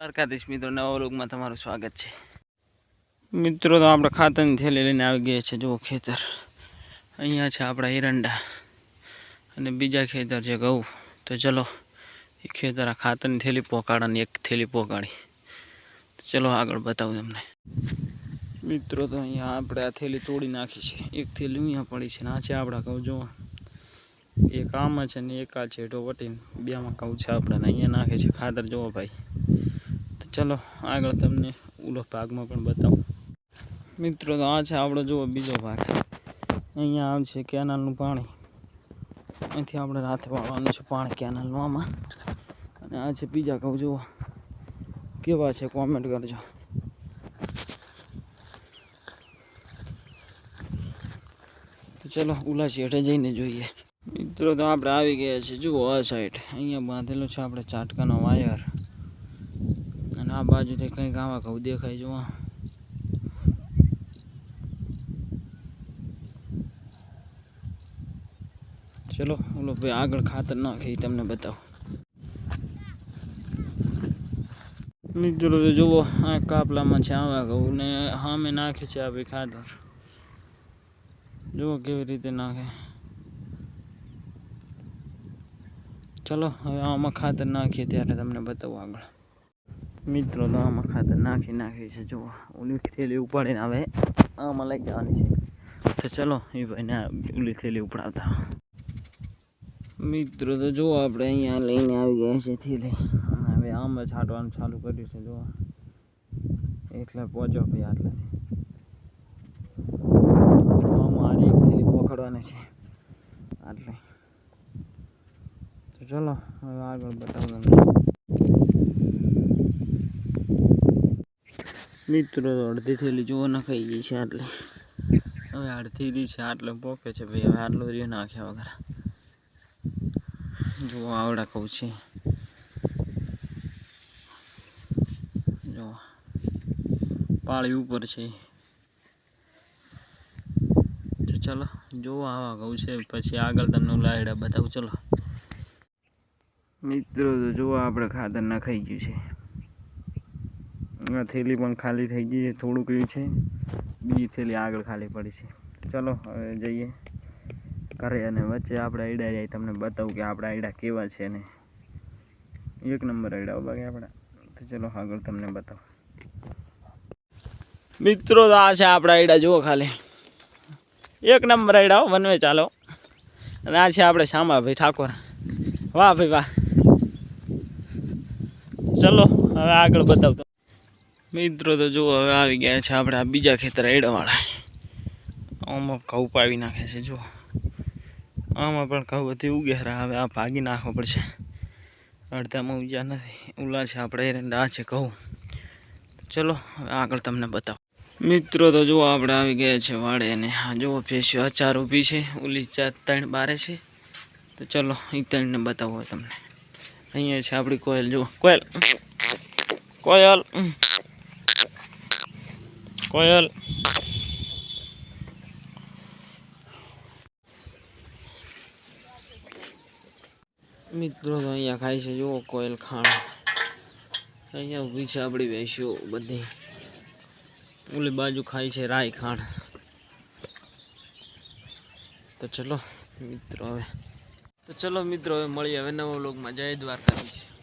દ્વારકાધીશ મિત્રો, નવા વ્લોગમાં તમારું સ્વાગત છે. મિત્રો તો આપણે ખાતરની થેલી લઈને આવી ગયા છે. જુઓ ખેતર. અહીંયા છે આપણા એરંડા અને બીજા ખેતર છે ઘઉં. તો ચલો, એ ખેતર આ ખાતરની થેલી પોકાડાની એક થેલી પોકાડી. ચલો આગળ બતાવું તમને. મિત્રો, તો અહીંયા આપણે આ થેલી તોડી નાખી છે. એક થેલી અહીંયા પડી છે ને આ છે આપણા ઘઉં. જુઓ. એક આમાં છે ને એક આ છે વટીને. બેમાં ઘઉં છે આપણે અહીંયા નાખે છે ખાતર. જુઓ ભાઈ. ચલો, આગળ તમને ઉલો ભાગમાં પણ બતાવું. મિત્રો, તો આ છે આપણો, જુઓ, બીજો ભાગ. અહીંયા આવશે કેનાલનું પાણી. અહીંથી આપણે રાતે વાળવાનું છે પાણી કેનાલનું આમાં. અને આ છે બીજા કહું જુઓ. કેવા છે કોમેન્ટ કરજો. તો ચલો ઉલા શેઠે જઈને જોઈએ. મિત્રો, તો આપણે આવી ગયા છીએ જુઓ, આ સાઈડ અહીંયા બાંધેલો છે આપણે ચાટકાનો વાયર આ બાજુથી કંઈક આવા ઘઉં દેખાય જુઓ. ચલો, ઓલો ભાઈ આગળ ખાતર નાખી તમને બતાવો. મિત્રો જુઓ, આ કાપલામાં છે આવા ઘઉં ને સામે નાખે છે આ ભાઈ ખાતર. જુઓ કેવી રીતે નાખે. ચલો, હવે આમાં ખાતર નાખીએ ત્યારે તમને બતાવું આગળ. મિત્રો, તો આમાં ખાતર નાખી નાખી છે. જો ઓલી થેલી ઉપાડીને હવે આમાં લઈ જવાની છે. તો ચલો, એ ભાઈને ઉલી થેલી ઉપડાવતા મિત્રો, તો જુઓ, આપણે અહીંયા લઈને આવી ગયા છે થેલી. હવે આમ છાંટવાનું ચાલુ કર્યું છે જો એટલે પહોંચો ભાઈ આટલે આમાં એક થેલી પકડવાની છે. આટલે. તો ચલો, હવે આગળ બતાવું મિત્રો અડધી થેલી જુઓ નખાઈ ગઈ છે આટલે. હવે અડધી દી છે, આટલે પોકે છે, ભાઈ. હવે આટલો રહ્યો નાખ્યા વગર. જુઓ, આવડા કહું છે. જુઓ. પાળી ઉપર છે. ચલો, જુઓ આવા કહું છે, પછી આગળ તમને લાયડા બતાવું. ચલો. મિત્રો, તો જુઓ, આપણે ખાતર નાખાઈ ગયું છે. આ થેલી પણ ખાલી થઈ ગઈ થોડુંક રહ્યું છે. બીજી થેલી આગળ ખાલી પડી છે. ચલો, હવે જઈએ ઘરે અને વચ્ચે આપણે આઈડા જાય તમને બતાવું કે આપણા આઈડા કેવા છે ને. એક નંબર આઈડા બાકી આપણા. ચલો, આગળ તમને બતાવું. મિત્રો, તો આ છે આપણા આઈડા જુઓ ખાલી. એક નંબર આઈડા વનવે ચાલો. અને આ છે આપણે શામાભાઈ ઠાકોર. વાહ ભાઈ, વાહ. ચલો, હવે આગળ બતાવતો મિત્રો તો જુઓ, હવે આવી ગયા છે આપણે આ બીજા ખેતર એડવાળા. આમાં ઘઉં પાવી નાખે છે, જુઓ. આમાં પણ ઘઉં બધી ઉગેરા, હવે આ ભાગી નાખવો પડશે. અડધામાં ઉગ્યા નથી. ઉલા છે આપણે આ છે ઘઉં. ચલો આગળ તમને બતાવો. મિત્રો તો જુઓ, આપણે આવી ગયા છે વાડે અને જુઓ ભેંસ્યો આ ચાર ઊભી છે. ઓલી ચાર, ત્રણ, બારે છે. તો ચલો એ ત્રણને બતાવો તમને. અહીંયા છે આપણી કોયલ, જુઓ. કોયલ. કોયલ. કોયલ. મિત્રો, તો અહીંયા ખાય છે, જુઓ કોયલ ખાણ. અહીંયા ઊભી છે આપણી ભેંસીઓ બધી. ઓલી બાજુ ખાય છે રાય ખાણ. તો ચલો, મિત્રો, હવે. તો ચલો, મિત્રો, હવે મળીએ હવે નવા વ્લોગમાં. જય દ્વારકાધીશ.